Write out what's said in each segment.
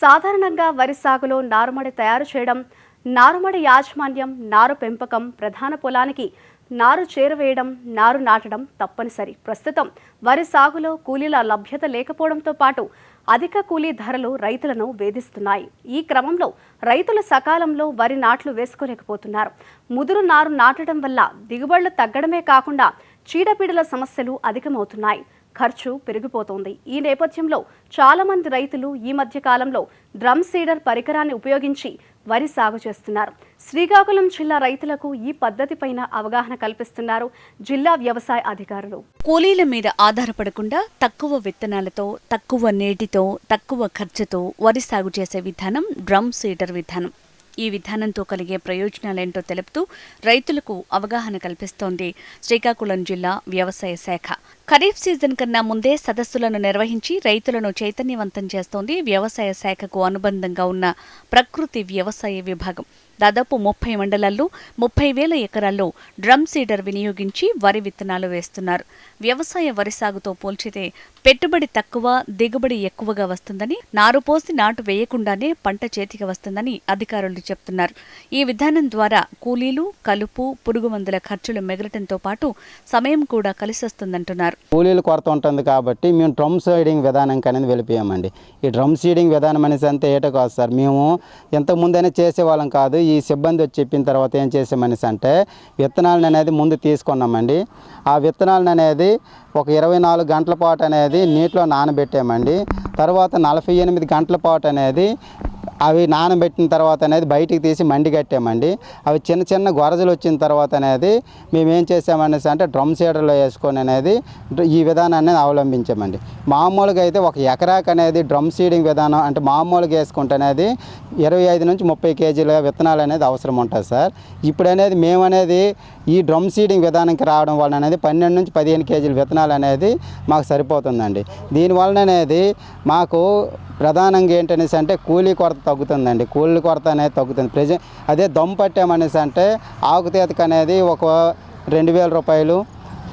సాధారణంగా వరి సాగులో నారుమడి తయారు చేయడం నారుమడి యాజమాన్యం నారు పెంపకం ప్రధాన పొలానికి నారు చేరవేయడం నారు నాటడం తప్పనిసరి. ప్రస్తుతం వరి సాగులో కూలీల లభ్యత లేకపోవడంతో పాటు అధిక కూలీ ధరలు రైతులను వేధిస్తున్నాయి. ఈ క్రమంలో రైతులు సకాలంలో వరి నాట్లు వేసుకోలేకపోతున్నారు. ముదురు నారు నాటడం వల్ల దిగుబడులు తగ్గడమే కాకుండా చీడపీడల సమస్యలు అధికమవుతున్నాయి. ఖర్చు పెరిగిపోతోంది. ఈ నేపథ్యంలో చాలామంది రైతులు ఈ మధ్య కాలంలో డ్రమ్ సీడర్ పరికరాన్ని ఉపయోగించి వరి సాగు చేస్తున్నారు. శ్రీకాకుళం జిల్లా రైతులకు ఈ పద్ధతిపైన అవగాహన కల్పిస్తున్నారు జిల్లా వ్యవసాయ అధికారులు. కూలీల మీద ఆధారపడకుండా తక్కువ విత్తనాలతో తక్కువ నీటితో తక్కువ ఖర్చుతో వరి సాగు చేసే విధానం డ్రమ్ సీడర్ విధానం. ఈ విధానంతో కలిగే ప్రయోజనాలేంటో తెలుపుతూ రైతులకు అవగాహన కల్పిస్తోంది శ్రీకాకుళం జిల్లా వ్యవసాయ శాఖ. ఖరీఫ్ సీజన్ కన్నా ముందే సదస్సులను నిర్వహించి రైతులను చైతన్యవంతం చేస్తోంది వ్యవసాయ శాఖకు అనుబంధంగా ఉన్న ప్రకృతి వ్యవసాయ విభాగం. దాదాపు ముప్పై మండలాల్లో ముప్పై వేల ఎకరాల్లో డ్రమ్ సీడర్ వినియోగించి వరి విత్తనాలు వేస్తున్నారు. వ్యవసాయ వరి సాగుతో పోల్చితే పెట్టుబడి తక్కువ దిగుబడి ఎక్కువగా వస్తుందని నారు పోసి నాటు వేయకుండానే పంట చేతికి వస్తుందని అధికారులు చెప్తున్నారు. ఈ విధానం ద్వారా కూలీలు కలుపు పురుగు మందుల ఖర్చులు మిగలటంతో పాటు సమయం కూడా కలిసొస్తుందంటున్నారు. కూలీల కొరత ఉంటుంది కాబట్టి మేము డ్రమ్ సీడింగ్ విధానం అనేది వెళ్ళిపోయామండి. ఈ డ్రమ్ సీడింగ్ విధానం అనేసి అంతే ఏటో కాదు సార్. మేము ఇంతకుముందైనా చేసేవాళ్ళం కాదు. ఈ సిబ్బంది వచ్చి చెప్పిన తర్వాత ఏం చేసామనేసి అంటే విత్తనాలను అనేది ముందు తీసుకున్నామండి. ఆ విత్తనాలను అనేది ఒక ఇరవై నాలుగు గంటల పాటు అనేది నీటిలో నానబెట్టామండి. తర్వాత నలభై ఎనిమిది గంటల పాటు అనేది అవి నానబెట్టిన తర్వాత అనేది బయటికి తీసి మండి కట్టామండి. అవి చిన్న చిన్న గొరజలు వచ్చిన తర్వాత అనేది మేము ఏం చేసామనేసి అంటే డ్రమ్ సీడర్లో వేసుకొని అనేది ఈ విధానాన్ని అవలంబించామండి. మామూలుగా అయితే ఒక ఎకరాకు అనేది డ్రమ్ సీడింగ్ విధానం అంటే మామూలుగా వేసుకుంటే అనేది ఇరవై ఐదు నుంచి ముప్పై కేజీల విత్తనాలు అనేది అవసరం ఉంటుంది సార్. ఇప్పుడు అనేది మేము అనేది ఈ డ్రమ్ సీడింగ్ విధానంకి రావడం వలన అనేది పన్నెండు నుంచి పదిహేను కేజీల విత్తనాలు అనేది మాకు సరిపోతుందండి. దీనివలన అనేది మాకు ప్రధానంగా ఏంటనేసి అంటే కూలీ కొరత తగ్గుతుందండి. కూలి కొరత అనేది తగ్గుతుంది. ప్రజెంట్ అదే దమ్ పట్టామనేసి అంటే ఆకుతీతకు అనేది ఒక రెండు వేల రూపాయలు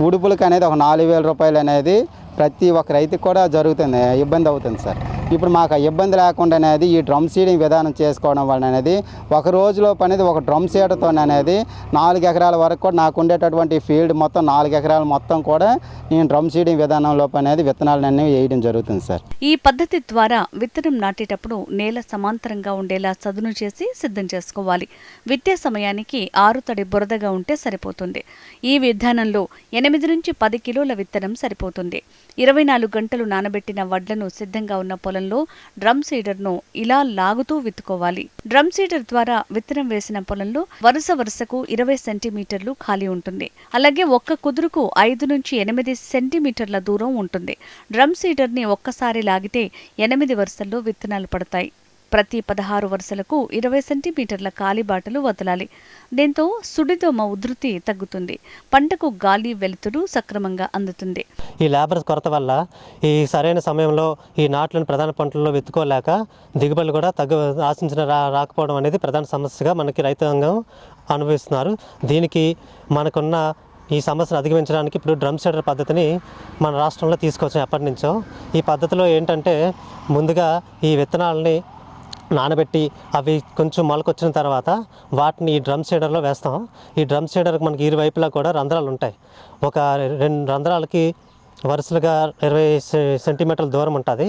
ఉడుపులకు అనేది ఒక నాలుగు వేల రూపాయలు అనేది ప్రతి ఒక్క రైతుకి కూడా జరుగుతుంది. ఇబ్బంది అవుతుంది సార్. ఇప్పుడు మాకు ఇబ్బంది లేకుండా అనేది ఈ డ్రమ్ సీడింగ్ విధానం చేసుకోవడం వలన అనేది ఒక రోజులో అనేది ఒక డ్రమ్ సీడర్తో అనేది నాలుగు ఎకరాల వరకు కూడా నాకు ఉండేటటువంటి ఫీల్డ్ మొత్తం నాలుగు ఎకరాలు మొత్తం కూడా నేను డ్రమ్ సీడింగ్ విధానంలో అనేది విత్తనాలు అనేవి వేయడం జరుగుతుంది సార్. ఈ పద్ధతి ద్వారా విత్తనం నాటేటప్పుడు నేల సమాంతరంగా ఉండేలా సదును చేసి సిద్ధం చేసుకోవాలి. విత్తే సమయానికి ఆరు తడి బురదగా ఉంటే సరిపోతుంది. ఈ విధానంలో ఎనిమిది నుంచి పది కిలోల విత్తనం సరిపోతుంది. ఇరవై నాలుగు గంటలు నానబెట్టిన వడ్లను సిద్ధంగా ఉన్న పొలంలో డ్రమ్ సీడర్ను ఇలా లాగుతూ విత్తుకోవాలి. డ్రమ్ సీడర్ ద్వారా విత్తనం వేసిన పొలంలో వరుస వరుసకు ఇరవై సెంటీమీటర్లు ఖాళీ ఉంటుంది. అలాగే ఒక్క కుదురుకు ఐదు నుంచి ఎనిమిది సెంటీమీటర్ల దూరం ఉంటుంది. డ్రమ్ సీడర్ని ఒక్కసారి లాగితే ఎనిమిది వరుసల్లో విత్తనాలు పడతాయి. ప్రతి పదహారు వరుసలకు ఇరవై సెంటీమీటర్ల కాలిబాటలు వదలాలి. దీంతో సుడిదోమ ఉధృతి తగ్గుతుంది. పంటకు గాలి వెలుతురు సక్రమంగా అందుతుంది. ఈ లేబర్ కొరత వల్ల ఈ సరైన సమయంలో ఈ నాట్లను ప్రధాన పంటల్లో వెతుకోలేక దిగుబడులు కూడా తగ్గ ఆశించిన రా రాకపోవడం అనేది ప్రధాన సమస్యగా మనకి రైతాంగం అనుభవిస్తున్నారు. దీనికి మనకున్న ఈ సమస్యను అధిగమించడానికి ఇప్పుడు డ్రమ్ షెడర్ పద్ధతిని మన రాష్ట్రంలో తీసుకొచ్చాం ఎప్పటి నుంచో. ఈ పద్ధతిలో ఏంటంటే ముందుగా ఈ విత్తనాలని నానబెట్టి అవి కొంచెం మొలకొచ్చిన తర్వాత వాటిని ఈ డ్రమ్ సీడర్లో వేస్తాం. ఈ డ్రమ్ సీడర్కి మనకి ఇరువైపులా కూడా రంధ్రాలు ఉంటాయి. ఒక రెండు రంధ్రాలకి వరుసలుగా ఇరవై సెంటీమీటర్ల దూరం ఉంటుంది.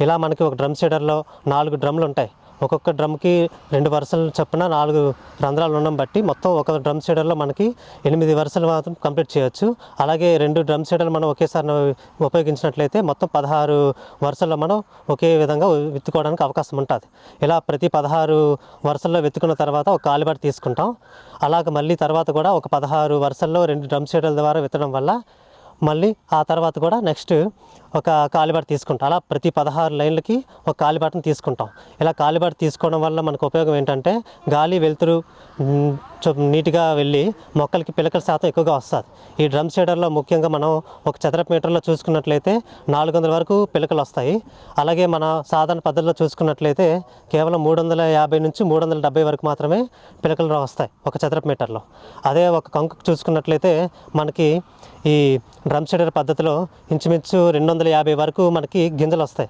ఇలా మనకి ఒక డ్రమ్ సీడర్లో నాలుగు డ్రమ్లు ఉంటాయి. ఒక్కొక్క డ్రమ్కి రెండు వరుసలు చొప్పున నాలుగు రంధ్రాలు ఉండడం బట్టి మొత్తం ఒక డ్రమ్ సీడర్లో మనకి ఎనిమిది వరుసలు మాత్రం కంప్లీట్ చేయొచ్చు. అలాగే రెండు డ్రమ్ సీడర్లు మనం ఒకేసారి ఉపయోగించినట్లయితే మొత్తం పదహారు వరుసల్లో మనం ఒకే విధంగా విత్తుకోవడానికి అవకాశం ఉంటుంది. ఇలా ప్రతి పదహారు వరుసల్లో వెతుకున్న తర్వాత ఒక కాలిబాటు తీసుకుంటాం. అలాగ మళ్ళీ తర్వాత కూడా ఒక పదహారు వరుసల్లో రెండు డ్రమ్ సీడర్ల ద్వారా విత్తడం వల్ల మళ్ళీ ఆ తర్వాత కూడా నెక్స్ట్ ఒక కాలిబాట తీసుకుంటాం. అలా ప్రతి పదహారు లైన్లకి ఒక కాలిబాటను తీసుకుంటాం. ఇలా కాలిబాట తీసుకోవడం వల్ల మనకు ఉపయోగం ఏంటంటే గాలి వెలుతురు నీట్గా వెళ్ళి మొక్కలకి పిలకల శాతం ఎక్కువగా వస్తుంది. ఈ డ్రమ్ షేడర్లో ముఖ్యంగా మనం ఒక చదరపు మీటర్లో చూసుకున్నట్లయితే నాలుగు వందల వరకు పిలకలు వస్తాయి. అలాగే మన సాధారణ పద్ధతిలో చూసుకున్నట్లయితే కేవలం మూడు వందల యాభై నుంచి మూడు వందల డెబ్బై వరకు మాత్రమే పిలకలు వస్తాయి ఒక చదరపు మీటర్లో. అదే ఒక కంకు చూసుకున్నట్లయితే మనకి ఈ డ్రమ్ షేడర్ పద్ధతిలో ఇంచుమించు రెండు వందల యాభై వరకు మనకి గింజలు వస్తాయి.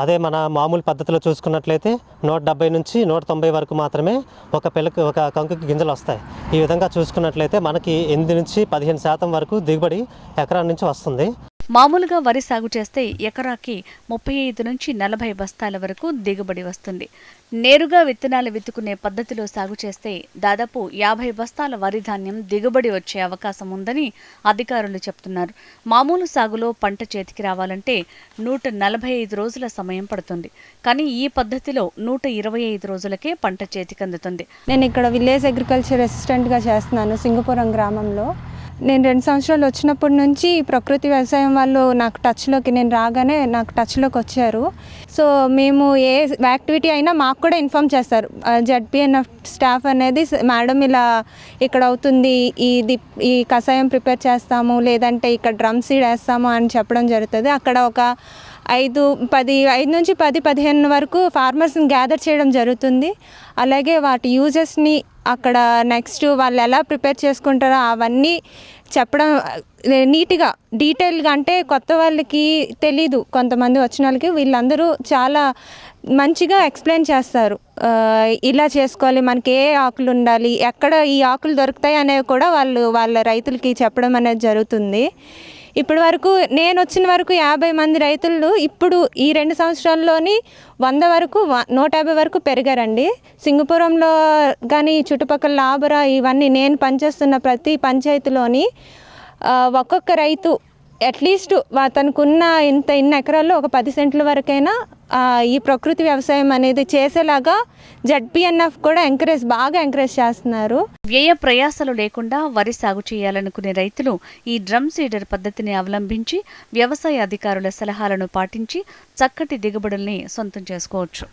అదే మన మామూలు పద్ధతిలో చూసుకున్నట్లయితే నూట డెబ్బై నుంచి నూట తొంభై వరకు మాత్రమే ఒక పిల్లకి ఒక కంకుకి గింజలు వస్తాయి. ఈ విధంగా చూసుకున్నట్లయితే మనకి ఎనిమిది నుంచి పదిహేను శాతం వరకు దిగుబడి ఎకరా నుంచి వస్తుంది. మామూలుగా వరి సాగు చేస్తే ఎకరాకి ముప్పై ఐదు నుంచి నలభై బస్తాల వరకు దిగుబడి వస్తుంది. నేరుగా విత్తనాలు విత్తుకునే పద్ధతిలో సాగు చేస్తే దాదాపు యాభై బస్తాల వరి ధాన్యం దిగుబడి వచ్చే అవకాశం ఉందని అధికారులు చెప్తున్నారు. మామూలు సాగులో పంట చేతికి రావాలంటే నూట నలభై ఐదు రోజుల సమయం పడుతుంది. కానీ ఈ పద్ధతిలో నూట ఇరవై ఐదు రోజులకే పంట చేతికి అందుతుంది. నేను ఇక్కడ విలేజ్ అగ్రికల్చర్ అసిస్టెంట్గా చేస్తున్నాను సింగపురం గ్రామంలో. నేను రెండు సంవత్సరాలు వచ్చినప్పటి నుంచి ప్రకృతి వ్యవసాయం వాళ్ళు నాకు టచ్లోకి నేను రాగానే నాకు టచ్లోకి వచ్చారు. సో మేము ఏ యాక్టివిటీ అయినా మాకు కూడా ఇన్ఫామ్ చేస్తారు. జడ్పిఎన్ఎఫ్ స్టాఫ్ అనేది మేడం ఇలా ఇక్కడ అవుతుంది ఇది ఈ కషాయం ప్రిపేర్ చేస్తాము లేదంటే ఇక్కడ డ్రమ్ సీడ్ వేస్తాము అని చెప్పడం జరుగుతుంది. అక్కడ ఒక ఐదు పది ఐదు నుంచి పది పదిహేను వరకు ఫార్మర్స్ని గ్యాదర్ చేయడం జరుగుతుంది. అలాగే వాటి యూజెస్ని అక్కడ నెక్స్ట్ వాళ్ళు ఎలా ప్రిపేర్ చేసుకుంటారో అవన్నీ చెప్పడం నీట్గా డీటెయిల్గా అంటే కొత్త వాళ్ళకి తెలీదు. కొంతమంది వచ్చిన వాళ్ళకి వీళ్ళందరూ చాలా మంచిగా ఎక్స్ప్లెయిన్ చేస్తారు. ఇలా చేసుకోవాలి మనకి ఏ ఆకులు ఉండాలి ఎక్కడ ఈ ఆకులు దొరుకుతాయి అనేవి కూడా వాళ్ళు వాళ్ళ రైతులకి చెప్పడం అనేది జరుగుతుంది. ఇప్పటి వరకు నేను వచ్చిన వరకు యాభై మంది రైతులు ఇప్పుడు ఈ రెండు సంవత్సరాల్లోని వంద వరకు వ- నూట యాభై వరకు పెరిగారండి. సింగపురంలో కానీ చుట్టుపక్కల లాబరా ఇవన్నీ నేను పనిచేస్తున్న ప్రతి పంచాయతీలోని ఒక్కొక్క రైతు అట్లీస్ట్ తనకున్న ఇంత ఇన్ని ఎకరాల్లో ఒక పది సెంట్ల వరకైనా ఈ ప్రకృతి వ్యవసాయం అనేది చేసేలాగా జడ్పిఎన్ఎఫ్ కూడా ఎంకరేజ్ బాగా ఎంకరేజ్ చేస్తున్నారు. వ్యయ ప్రయాసాలు లేకుండా వరి సాగు చేయాలనుకునే రైతులు ఈ డ్రమ్ సీడర్ పద్ధతిని అవలంబించి వ్యవసాయ అధికారుల సలహాలను పాటించి చక్కటి దిగుబడుల్ని సొంతం చేసుకోవచ్చు.